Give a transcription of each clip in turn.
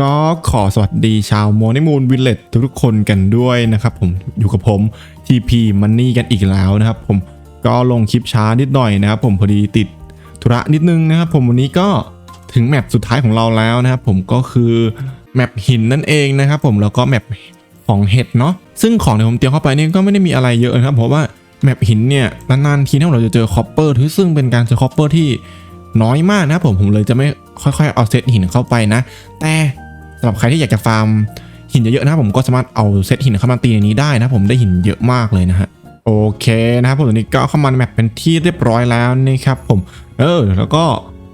ก็ขอสวัสดีชาวโมนิมูนวิลเลจทุกๆคนกันด้วยนะครับผมอยู่กับผม TP Money กันอีกแล้วนะครับผมก็ลงคลิปช้านิดหน่อยนะครับผมพอดีติดธุระนิดนึงนะครับผมวันนี้ก็ถึงแมปสุดท้ายของเราแล้วนะครับผมก็คือแมปหินนั่นเองนะครับผมแล้วก็แมปของเห็ดเนาะซึ่งของที่ผมเตรียมเข้าไปนี่ก็ไม่ได้มีอะไรเยอะนะครับเพราะว่าแมปหินเนี่ยนานๆทีถ้าเราจะเจอคอปเปอร์ซึ่งเป็นการเจอคอปเปอร์ที่น้อยมากนะครับผมผมเลยจะไม่ค่อยๆเอาเซตหินเข้าไปนะ แต่ สำหรับใครที่อยากจะฟาร์มหินเยอะๆนะครับผมก็สามารถเอาเซตหินเข้ามาตีในนี้ได้นะผมได้หินเยอะมากเลยนะฮะโอเคนะครับผมตอนนี้ก็เข้ามาในแมปเป็นที่เรียบร้อยแล้วนะครับผมเออแล้วก็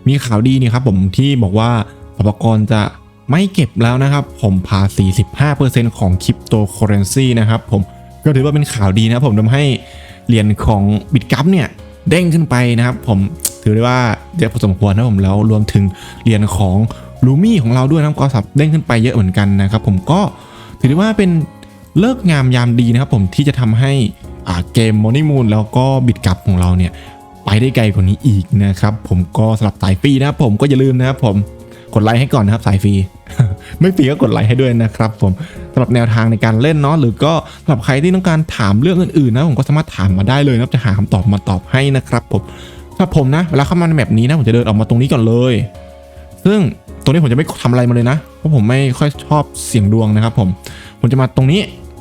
มีข่าวดีนี่ครับผมที่บอกว่าสปกรจะไม่เก็บแล้วนะครับผมภาษี15%ของคริปโตเคอเรนซีนะครับผมก็ถือว่าเป็นข่าวดีนะผมทำให้เหรียญของบิตกัพเนี่ยเด้งขึ้นไปนะครับผม ถือได้ว่าเยอะพอสมควรนะผมแล้วรวมถึงเหรียญของลูมี่ของเราด้วยนะครับก็สับเด้งขึ้นไปเยอะเหมือนกันนะครับผมก็ถือได้ว่าเป็นเลิกงามยามดีนะครับผมที่จะทำให้อ่าเกม Money Moon แล้วก็บิตกัพของเราเนี่ยไปได้ไกลกว่านี้อีกนะครับผมก็สำหรับสายฟรีนะครับผมก็อย่าลืมนะครับผมกดไลค์ให้ก่อนนะครับสายฟรีไม่ฟรีก็กดไลค์ให้ด้วยนะครับผมสำหรับแนวทางในการเล่นเนาะหรือก็สำหรับใครที่ต้องการถามเรื่องอื่นๆนะผมก็สามารถถามมาได้เลยนะครับจะหาคำตอบมาตอบให้นะครับผม สำหรับผมนะเวลาเข้ามาในแมปนี้นะผมจะเดินออกมาตรงนี้ก่อนเลย ซึ่งตรงนี้ผมจะไม่ทำอะไรมาเลยนะเพราะผมไม่ค่อยชอบเสี่ยงดวงนะครับ ผมผมจะมาตรงนี้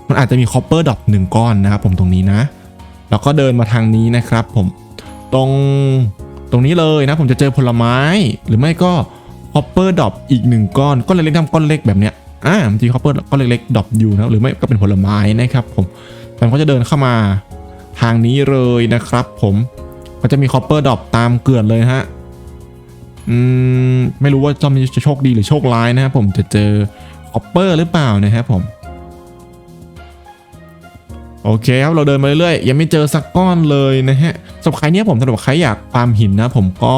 มันอาจจะมีคอปเปอร์ดอกหนึ่งก้อนนะครับ ผมตรงนี้นะ แล้วก็เดินมาทางนี้นะครับ ผมตรงตรงนี้เลยนะ ผมจะเจอผลไม้หรือไม่ก็คอปเปอร์ดอกอีกหนึ่งก้อนก้อนเล็กๆทำก้อนเล็กแบบเนี้ยอ่าบางทีคอปเปอร์ก้อนเล็กๆดอกอยู่นะหรือไม่ก็เป็นผลไม้นะครับ ผมมันก็จะเดินเข้ามาทางนี้เลยนะครับ ผม มันจะมีคอปเปอร์ดอกตามเกลื่อนเลยฮะอืมไม่รู้ว่าจอมจะโชคดีหรือโชคร้ายนะครับผมจะเจอคอปเปอร์หรือเปล่านะครับผมโอเคครับเราเดินมาเรื่อยๆยังไม่เจอสักก้อนเลยนะฮะสำหรับใครเนี้ยผมสำหรับใครอยากฟามหินนะผมก็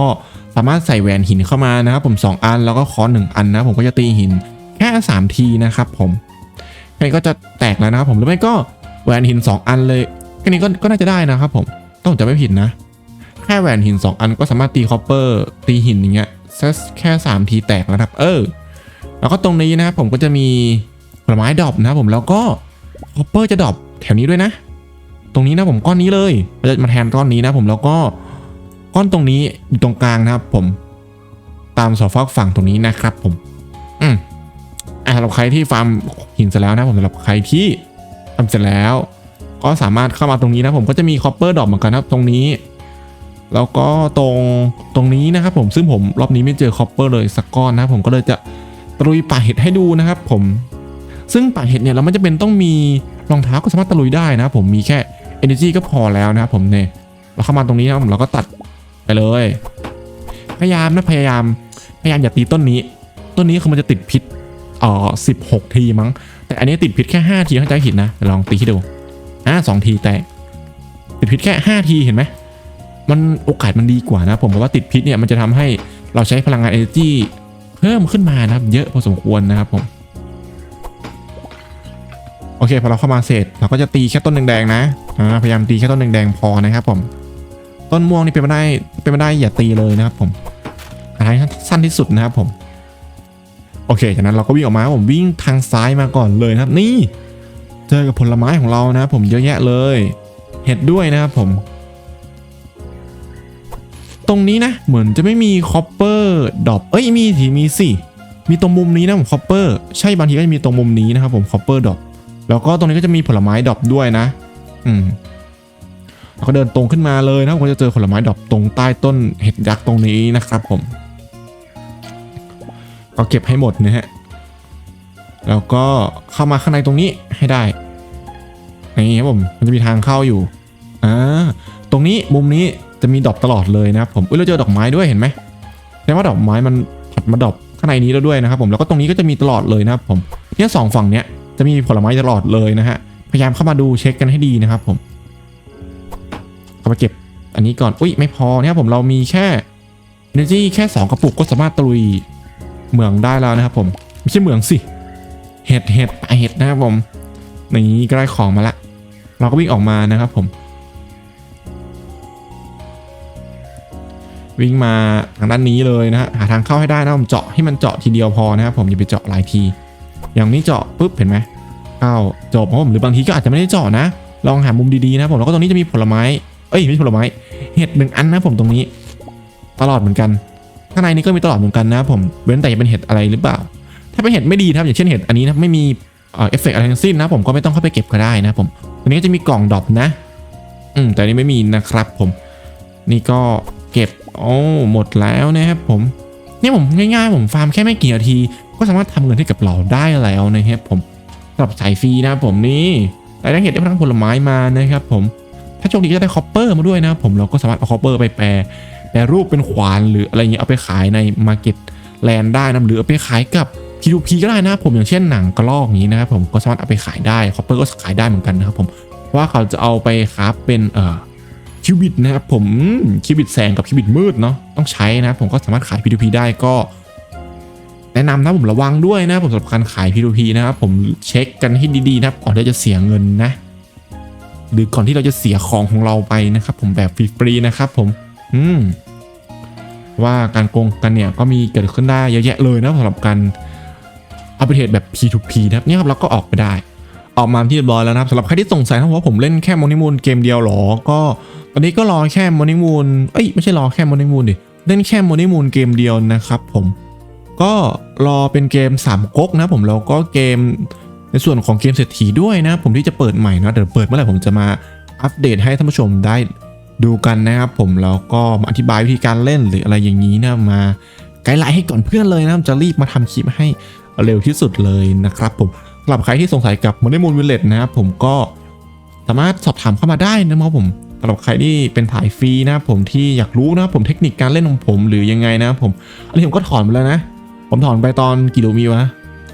สามารถใส่แหวนหินเข้ามานะครับผม 2 อันแล้วก็คอนหนึ่งอันนะผมก็จะตีหินแค่3ทีนะครับผมแค่นี้ก็จะแตกแล้วนะครับผมหรือไม่ก็แหวนหิน 2 อันเลยแค่นี้ก็ก็น่าจะได้นะครับผมต้องจะไม่ผิดนะ แค่แหวนหิน 2 อันก็สามารถตีคอปเปอร์ตีหินอย่างเงี้ยแค่3ทีแตกแล้วครับ เออ แล้วก็ตรงนี้นะครับผมก็จะมีผลไม้ดรอปนะครับผมแล้วก็คอปเปอร์จะดรอปแถวนี้ด้วยนะ ตรงนี้นะผมก้อนนี้เลยเราจะมาแทนก้อนนี้นะผมแล้วก็ก้อนตรงนี้อยู่ตรงกลางนะครับ ผมตามสอฟอกฝั่งตรงนี้นะครับ ผม อืมอ่าสำหรับใครที่ฟาร์มหินเสร็จแล้วนะผมสำหรับใครที่ทำเสร็จแล้ว ก็สามารถเข้ามาตรงนี้นะผมก็จะมีคอปเปอร์ดรอปเหมือนกันครับ ตรงนี้ แล้วก็ตรงตรงนี้นะครับผมซึ่งผมรอบนี้ไม่เจอคอปเปอร์เลยสักก้อนนะครับผมก็เลยจะตรุยป่าเห็ดให้ดูนะครับผมซึ่งป่าเห็ดเนี่ยเราไม่จำเป็นต้องมีรองเท้าก็สามารถตะลุยได้นะครับผมมีแค่ energy ก็พอแล้วนะครับผมเนี่ยเราเข้ามาตรงนี้นะครับผมเราก็ตัดไปเลย พยายามนะพยายามพยายามอย่าตีต้นนี้ ต้นนี้คือมันจะติดพิษเอ่อสิบหกทีมั้ง แต่อันนี้ติดพิษแค่ห้าทีเข้าใจผิดนะลองตีให้ดูอ่าสองทีแต่ติดพิษแค่ห้าทีเห็นไหม มันโอกาสมันดีกว่านะผมเพราะว่าติดพิษเนี่ยมันจะทำให้เราใช้พลังงาน energy เพิ่มขึ้นมานะครับ เยอะพอสมควรนะครับผมโอเคพอเราเข้ามาเสร็จเราก็จะตีแค่ต้นแดงๆนะพยายามตีแค่ต้นแดงๆพอนะครับผม ต้นม่วงนี่เป็นไม่ได้เป็นไม่ได้อย่าตีเลยนะครับผมหาให้สั้นที่สุดนะครับผมโอเคจากนั้นเราก็วิ่งออกมาผมวิ่งทางซ้ายมาก่อนเลยนะครับ นี่ เจอกับผลไม้ของเรานะครับผมเยอะแยะเลย เห็ดด้วยนะครับผม ตรงนี้นะ เหมือนจะไม่มีคอปเปอร์ดอปเอ้ยมีทีมีสิมีตรงมุมนี้นะผมคอปเปอร์ใช่บางทีก็จะมีตรงมุมนี้นะครับผมคอปเปอร์ดอปแล้วก็ตรงนี้ก็จะมีผลไม้ดอปด้วยนะ อืมเราก็เดินตรงขึ้นมาเลยนะผมจะเจอผลไม้ดอปตรงใต้ต้นเห็ดยักษ์ตรงนี้นะครับผมก็เก็บให้หมดนะฮะแล้วก็เข้ามาข้างในตรงนี้ให้ได้นี่ครับผมมันจะมีทางเข้าอยู่อ่าตรงนี้มุมนี้ จะมีดอกตลอดเลยนะครับผมเอ้ยเราเจอดอกไม้ด้วยเห็นไหมแสดงว่าดอกไม้มันผัดมาดอกข้างในนี้แล้วด้วยนะครับผมแล้วก็ตรงนี้ก็จะมีตลอดเลยนะครับผมเนี่ยสองฝั่งเนี้ยจะมีผลไม้ตลอดเลยนะฮะพยายามเข้ามาดูเช็คกันให้ดีนะครับผมเข้ามาเก็บอันนี้ก่อนอุ้ยไม่พอเนี่ยผมเรามีแค่ energy แค่ 2 กระปุกก็สามารถตรุยเหมืองได้แล้วนะครับผมไม่ใช่เหมืองสิเห็ดเห็ดปลาเห็ดนะครับผมนี่ก็ได้ของมาละ เราก็วิ่งออกมานะครับผม วิ่งมาทางด้านนี้เลยนะฮะหาทางเข้าให้ได้นะผมเจาะให้มันเจาะทีเดียวพอนะครับผมอย่าไปเจาะหลายที อย่างนี้เจาะปุ๊บเห็นไหมเข้าจบผมหรือบางทีก็อาจจะไม่ได้เจาะนะ ลองหามุมดีๆนะผมแล้วก็ตรงนี้จะมีผลไม้เอ้ยไม่ใช่ผลไม้เห็ดหนึ่งอันนะผมตรงนี้ ตลอดเหมือนกันข้างในนี้ก็มีตลอดเหมือนกันนะผมเว้นแต่จะเป็นเห็ดอะไรหรือเปล่า ถ้าเป็นเห็ดไม่ดีนะครับอย่างเช่นเห็ดอันนี้นะไม่มีเอ่อเอฟเฟกต์อะไรทั้งสิ้นนะผมก็ไม่ต้องเข้าไปเก็บก็ได้นะผมอันนี้ก็จะมีกล่องดรอปนะ อืมแต่นนี้ไม่มีนะครับผม นี่ก็ เก็บโอ้หมดแล้วนะครับผมเนี่ยผมง่ายๆ ผมฟาร์มแค่ไม่กี่นาที ก็สามารถทำเงินให้กับเราได้แล้วนะครับผมสำหรับสายฟรีนะผมนี่ได้ทั้งเห็ดได้ทั้งผลไม้มานะครับผมถ้าโชคดีก็จะได้คอปเปอร์มาด้วยนะผมเราก็สามารถเอาคอปเปอร์ไปแปรแปรรูปเป็นขวานหรืออะไรเงี้ยเอาไปขายในมาร์เก็ตแลนด์ได้นะหรือเอาไปขายกับ P2P ก็ได้นะผมอย่างเช่นหนังกระลอกอย่างนี้นะครับผมก็สามารถเอาไปขายได้คอปเปอร์ก็ขายได้เหมือนกันนะครับผมเพราะว่าเขาจะเอาไปคราฟเป็นเอ่อ คิวบิตนะครับผมคิวบิตแสงกับคิวบิตมืดเนาะต้องใช้นะผมก็สามารถขาย P2P ได้ก็ แนะนำนะผมระวังด้วยนะผมสำหรับการขาย P2P นะครับผมเช็คกันให้ดีๆนะครับก่อนที่จะเสียเงินนะ หรือก่อนที่เราจะเสียของของเราไปนะครับผมแบบฟรีๆนะครับผมอืมว่าการโกงกันเนี่ยก็มีเกิดขึ้นได้เยอะแยะเลยนะสำหรับการอาไปเทรดแบบ P2P นะครับเนี่ยครับเราก็ออกไปได้ ออกมาที่เรียบร้อยแล้วนะครับสำหรับใครที่สงสัยนะว่าผมเล่นแค่มอนิมูนเกมเดียวหรอ ก็ตอนนี้ก็รอแค่มอนิมูนเอ้ยไม่ใช่รอแค่มอนิมูนดิเล่นแค่มอนิมูนเกมเดียวนะครับผมก็รอเป็นเกม3ก๊กนะผมแล้วก็เกมในส่วนของเกมเศรษฐีด้วยนะ ผมที่จะเปิดใหม่นะเดี๋ยวเปิดเมื่อไหร่ผมจะมาอัปเดตให้ท่านผู้ชมได้ดูกันนะครับผมแล้วก็มาอธิบายวิธีการเล่นหรืออะไรอย่างนี้นะมาไกด์ไลน์ให้ก่อนเพื่อนเลยนะจะรีบมาทำคลิปให้เร็วที่สุดเลยนะครับผม สำหรับใครที่สงสัยกับ m o n e y Moon Village นะครับผมก็สามารถสอบถามเข้ามาได้นะครับผมสำหรับใครที่เป็นถ่ายฟรีนะครับผมที่อยากรู้นะครับผมเทคนิคการเล่นของผมหรือยังไงนะครับผมอันนี้ผมก็ถอนไปแล้วนะ ผมถอนไปตอนกี่ลูมิวะ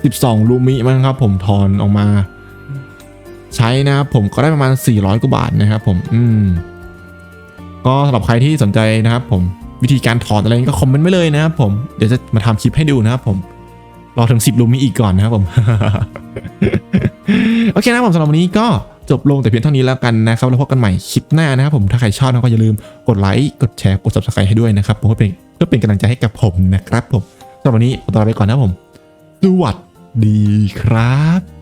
12 ลูมิมั้งครับ ผมถอนออกมา ใช้นะครับผมก็ได้ประมาณ 400 กว่าบาทนะครับผมอืมก็สำหรับใครที่สนใจนะครับผมวิธีการถอนอะไรก็คอมเมนต์ไว้เลยนะครับผมเดี๋ยวจะมาทำคลิปให้ดูนะครับผม รอถึง 10ลูมีอีกก่อนนะครับผม โอเคนะผมสำหรับวันนี้ก็จบลงแต่เพียงเท่านี้แล้วกันนะครับแล้วพบกันใหม่คลิปหน้านะครับผมถ้าใครชอบนะก็อย่าลืมกดไลค์กดแชร์กด subscribe ให้ด้วยนะครับผมเพื่อเป็นเพื่อเป็นกำลังใจให้กับผมนะครับผมสำหรับวันนี้ขอตัวลาไปก่อนนะผมสวัสดีครับ